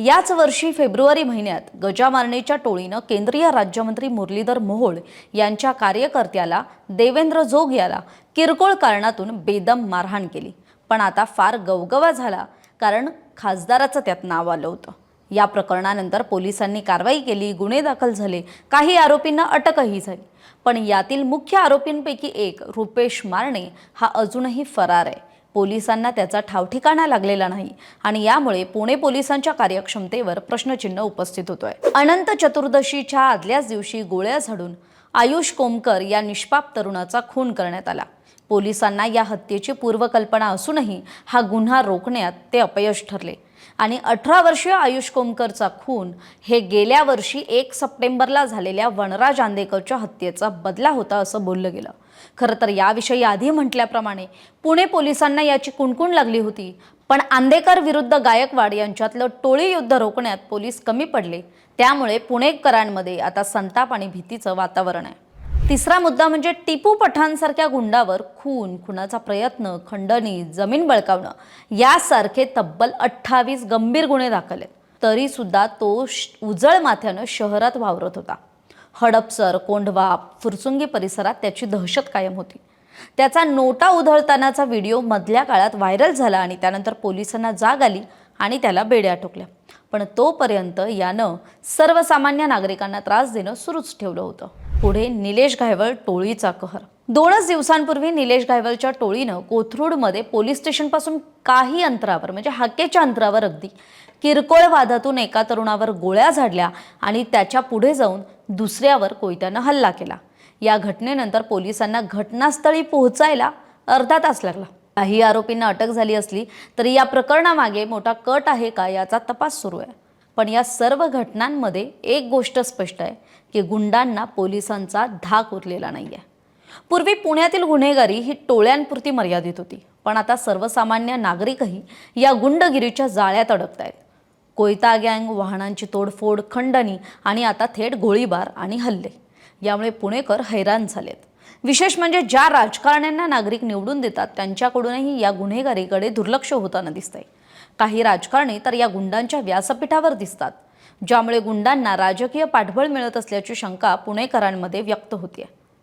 याच वर्षी फेब्रुवारी महिन्यात गजामारणेच्या टोळीनं केंद्रीय राज्यमंत्री मुरलीधर मोहोळ यांच्या कार्यकर्त्याला देवेंद्र जोग याला किरकोळ कारणातून बेदम मारहाण केली. पण आता फार गवगवा झाला कारण खासदाराचं त्यात नाव आलं होतं. या प्रकरणानंतर पोलिसांनी कारवाई केली गुन्हे दाखल झाले काही आरोपींना अटकही झाली. पण यातील मुख्य आरोपींपैकी एक रुपेश मारणे हा अजूनही फरार आहे. पोलिसांना त्याचा ठावठिकाणा लागलेला नाही आणि यामुळे पुणे पोलिसांच्या कार्यक्षमतेवर प्रश्नचिन्ह उपस्थित होतोय. अनंत चतुर्दशीच्या आदल्याच दिवशी गोळ्या झाडून आयुष कोमकर या निष्पाप तरुणाचा खून करण्यात आला. पोलिसांना या हत्येची पूर्वकल्पना असूनही हा गुन्हा रोखण्यात ते अपयश ठरले. आणि अठरा वर्षीय आयुष कोमकरचा खून हे गेल्या वर्षी एक सप्टेंबरला झालेल्या वनराज आंदेकरच्या हत्येचा बदला होता असं बोललं गेलं. खरं तर याविषयी आधी म्हटल्याप्रमाणे पुणे पोलिसांना याची कुणकुण लागली होती पण आंदेकर विरुद्ध गायकवाड यांच्यातलं टोळी युद्ध रोखण्यात पोलीस कमी पडले. त्यामुळे पुणेकरांमध्ये आता संताप आणि भीतीचं वातावरण आहे. तिसरा मुद्दा म्हणजे टिपू पठाणसारख्या गुंडावर खून खुनाचा प्रयत्न खंडणी जमीन बळकावणं यासारखे तब्बल अठ्ठावीस गंभीर गुन्हे दाखल आहेत. तरी सुद्धा तो श- उजळ माथ्यानं शहरात वावरत होता. हडपसर कोंढवा फुरसुंगी परिसरात त्याची दहशत कायम होती. त्याचा नोटा उधळतानाचा व्हिडिओ मधल्या काळात व्हायरल झाला आणि त्यानंतर पोलिसांना जाग आली आणि त्याला बेड्या ठोकल्या. पण तोपर्यंत यानं सर्वसामान्य नागरिकांना त्रास देणं सुरूच ठेवलं होतं. पुढे निलेश घायवळ टोळीचा कहर. दोनच दिवसांपूर्वी निलेश घायवळच्या टोळीनं कोथरूडमध्ये पोलीस स्टेशनपासून काही अंतरावर म्हणजे हाकेच्या अंतरावर अगदी किरकोळ वादातून एका तरुणावर गोळ्या झाडल्या आणि त्याच्या पुढे जाऊन दुसऱ्यावर कोयत्यानं हल्ला केला. या घटनेनंतर पोलिसांना घटनास्थळी पोहोचायला अर्धा तास लागला. काही आरोपींना अटक झाली असली तरी या प्रकरणामागे मोठा कट आहे का याचा तपास सुरू आहे. पण या सर्व घटनांमध्ये एक गोष्ट स्पष्ट आहे की गुंडांना पोलिसांचा धाक उरलेला नाही आहे पूर्वी पुण्यातील गुन्हेगारी ही टोळ्यांपुरती मर्यादित होती पण आता सर्वसामान्य नागरिकही या गुंडगिरीच्या जाळ्यात अडकत आहेत कोयता गँग वाहनांची तोडफोड खंडणी आणि आता थेट गोळीबार आणि हल्ले यामुळे पुणेकर हैराण झालेत. विशेष म्हणजे ज्या राजकारण्यांना नागरिक निवडून देतात त्यांच्याकडूनही या गुन्हेगारीकडे दुर्लक्ष होताना दिसतंय. काही राजकारणी तर या गुंडांच्या व्यासपीठावर दिसतात ज्यामुळे गुंडांना राजकीय पाठबळ मिळत असल्याची शंका पुणेकरांमध्ये व्यक्त होती